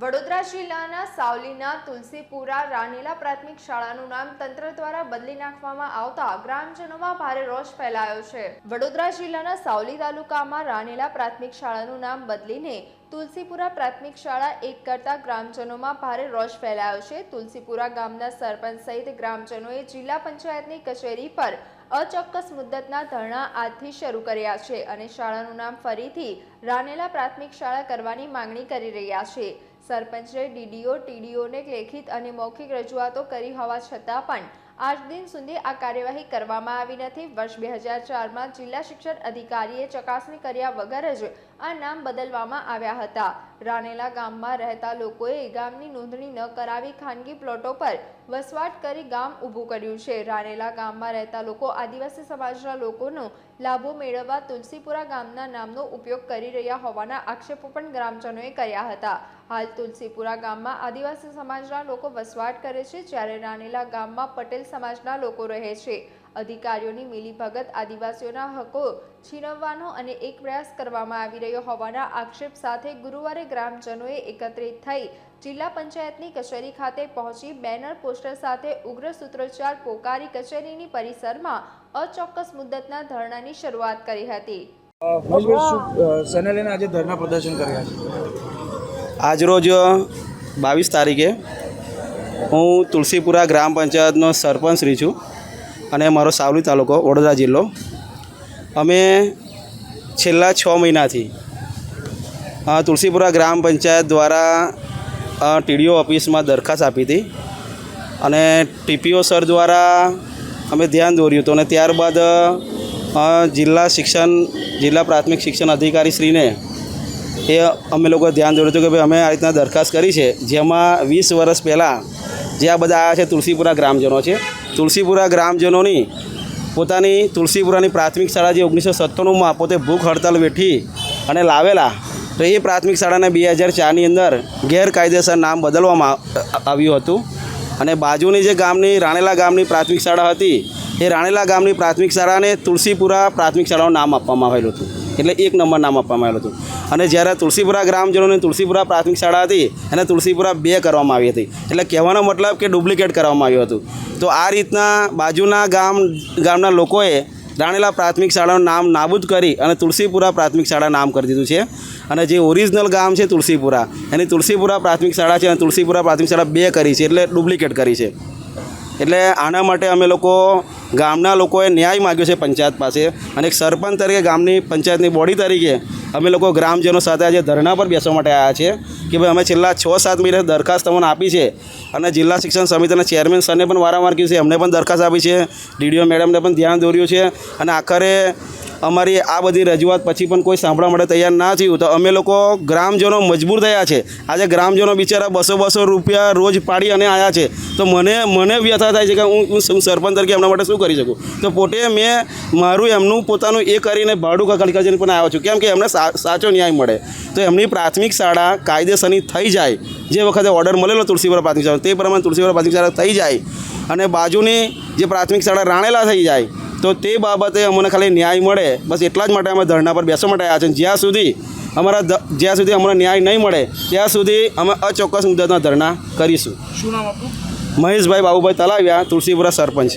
વડોદરા જિલ્લાના સાવલીના તુલસીપુરા રાનીલા પ્રાથમિક શાળાનું નામ તંત્ર દ્વારા બદલી નાખવામાં આવતા ગ્રામજનોમાં ભારે રોષ ફેલાયો છે. વડોદરા જિલ્લાના સાવલી તાલુકામાં રાનીલા પ્રાથમિક શાળાનું નામ બદલીને તુલસીપુરા પ્રાથમિક શાળા એક કરતા ગ્રામજનોમાં ભારે રોષ ફેલાયો છે. તુલસીપુરા ગામના સરપંચ સહિત ગ્રામજનોએ જિલ્લા પંચાયતની કચેરી પર અચોક્કસ મુદ્દતના ધરણા આજથી શરૂ કર્યા છે અને શાળાનું નામ ફરીથી રાનેલા પ્રાથમિક શાળા કરવાની માંગણી કરી રહ્યા છે. સરપંચે ડીડીઓ, ટીડીઓને લેખિત અને મૌખિક રજૂઆતો કરી હોવા છતાં પણ આજ દિન સુધી આ કાર્યવાહી કરવામાં આવી નથી. વર્ષ બે હજાર ચારમાં જિલ્લા શિક્ષણ અધિકારીએ ચકાસણી કર્યા વગર જ આ નામ બદલવામાં આવ્યા હતા. રાનેલા ગામમાં રહેતા લોકોએ ગામની નોંધણી ન કરાવી ખાનગી પ્લોટો પર વસવાટ કરી ગામ ઊભું કર્યું છે. રાનેલા ગામમાં રહેતા લોકો આદિવાસી સમાજના લોકોનો લાભો મેળવવા તુલસીપુરા ગામના નામનો ઉપયોગ કરી રહ્યા હોવાના આક્ષેપો પણ ગ્રામજનોએ કર્યા હતા. હાલ તુલસીપુરા ગામમાં આદિવાસી સમાજના લોકો વસવાટ કરે છે જ્યારે રાનેલા ગામમાં પટેલ સમાજના લોકો રહે છે. અધિકારીઓની મિલીભગત આદિવાસીઓના હકો છીનવવાનો અને એક પ્રયાસ કરવામાં આવી રહ્યો હોવાના આક્ષેપ સાથે ગુરુવારે ગ્રામજનોએ એકત્રિત થઈ જિલ્લા પંચાયતની કચેરી ખાતે પહોંચી બેનર પોસ્ટર સાથે ઉગ્ર સૂત્રોચ્ચાર પોકારી કચેરીની પરિસરમાં અચોક્કસ મુદ્દતના ધરણાની શરૂઆત કરી હતી. લઈને આજે ધરના પ્રદર્શન કર્યા છે? આજરોજ બાવીસ તારીખે હું તુલસીપુરા ગ્રામ પંચાયતનો સરપંચ શ્રી છું અને મારો સાવલી તાલુકો વડોદરા જિલ્લો. અમે છેલ્લા છ મહિનાથી તુલસીપુરા ગ્રામ પંચાયત દ્વારા ટીડીઓ ઓફિસમાં દરખાસ્ત આપી હતી અને ટીપીઓ સર દ્વારા અમે ધ્યાન દોર્યું હતું અને ત્યારબાદ જિલ્લા શિક્ષણ, જિલ્લા પ્રાથમિક શિક્ષણ અધિકારી શ્રીને એ અમે લોકો ધ્યાન દોર્યું હતું કે ભાઈ અમે આ રીતના દરખાસ્ત કરી છે. જેમાં વીસ વર્ષ પહેલાં જે આ બધા આવ્યા છે તુલસીપુરા ગ્રામજનો છે. તુલસીપુરા ગ્રામજનોની પોતાની તુલસીપુરાની પ્રાથમિક શાળા જે ઓગણીસો સત્તાણુંમાં પોતે ભૂખ હડતાલ વેઠી અને લાવેલા, તો એ પ્રાથમિક શાળાને બે હજાર ચારની અંદર ગેરકાયદેસર નામ બદલવામાં આવ્યું હતું. અને બાજુની જે ગામની, રાણેલા ગામની પ્રાથમિક શાળા હતી એ રાણેલા ગામની પ્રાથમિક શાળાને તુલસીપુરા પ્રાથમિક શાળાનું નામ આપવામાં આવેલું હતું. એટલે એક નંબર નામ આપવામાં આવેલું હતું. અને જ્યારે તુલસીપુરા ગ્રામજનોને તુલસીપુરા પ્રાથમિક શાળા હતી એને તુલસીપુરા બે કરવામાં આવી હતી. એટલે કહેવાનો મતલબ કે ડુપ્લિકેટ કરવામાં આવ્યું હતું. તો આ રીતના બાજુના ગામ, ગામના લોકોએ રાણેલા પ્રાથમિક શાળાનું નામ નાબૂદ કરી અને તુલસીપુરા પ્રાથમિક શાળા નામ કરી દીધું છે. અને જે ઓરિજિનલ ગામ છે તુલસીપુરા, એની તુલસીપુરા પ્રાથમિક શાળા છે અને તુલસીપુરા પ્રાથમિક શાળા બે કરી છે, એટલે ડુપ્લિકેટ કરી છે. એટલે આના માટે અમે લોકો ગામના લોકોએ ન્યાય માગ્યો છે પંચાયત પાસે. અને એક સરપંચ તરીકે ગામની પંચાયતની બોડી તરીકે અમે લોકો ગ્રામજનો સાથે આજે ધરણા પર બેસવા માટે આવ્યા છીએ કે ભાઈ અમે છેલ્લા છ સાત મહિને દરખાસ્ત તમને આપી છે અને જિલ્લા શિક્ષણ સમિતિના ચેરમેન સરને પણ વારંવાર કીધું છે એમને પણ દરખાસ્ત આપી છે. ડીડીઓ મેડમને પણ ધ્યાન દોર્યું છે અને આખરે અમારી આ બધી રજૂઆત પછી પણ કોઈ સાંભળવા માટે તૈયાર ના થયું તો અમે લોકો ગ્રામજનો મજબૂર થયા છે. આજે ગ્રામજનો બિચારા બસો બસો રૂપિયા રોજ પાડી અને આવ્યા છે. તો મને મને વ્યથા થાય છે કે હું હું સરપંચ તરીકે એમના માટે શું કરી શકું? તો પોતે મેં મારું એમનું પોતાનું એ કરીને ભાડું કકડી કરીને પણ આવ્યો છું. કેમ કે એમને સાચો ન્યાય મળે. તો એમની પ્રાથમિક શાળા કાયદેસરની થઈ જાય. જે વખતે ઓર્ડર મળેલો તુલસીપુરા પ્રાથમિક શાળા તે પ્રમાણે તુલસીપુરા પ્રાથમિક શાળા થઈ જાય. અને બાજુની જે પ્રાથમિક શાળા રાણેલા થઈ જાય તો તે બાબતે અમને ખાલી ન્યાય મળે. બસ એટલા જ માટે અમે ધરણા પર બેસવા માટે આવ્યા છે જ્યાં સુધી અમારા જ્યાં સુધી અમને ન્યાય નહીં મળે ત્યાં સુધી અમે અચોક્કસ મુદ્દાના ધરણા કરીશું. શું નામ આપણું મહેશભાઈ બાબુભાઈ તલાવ્યા તુલસીપુરા સરપંચ.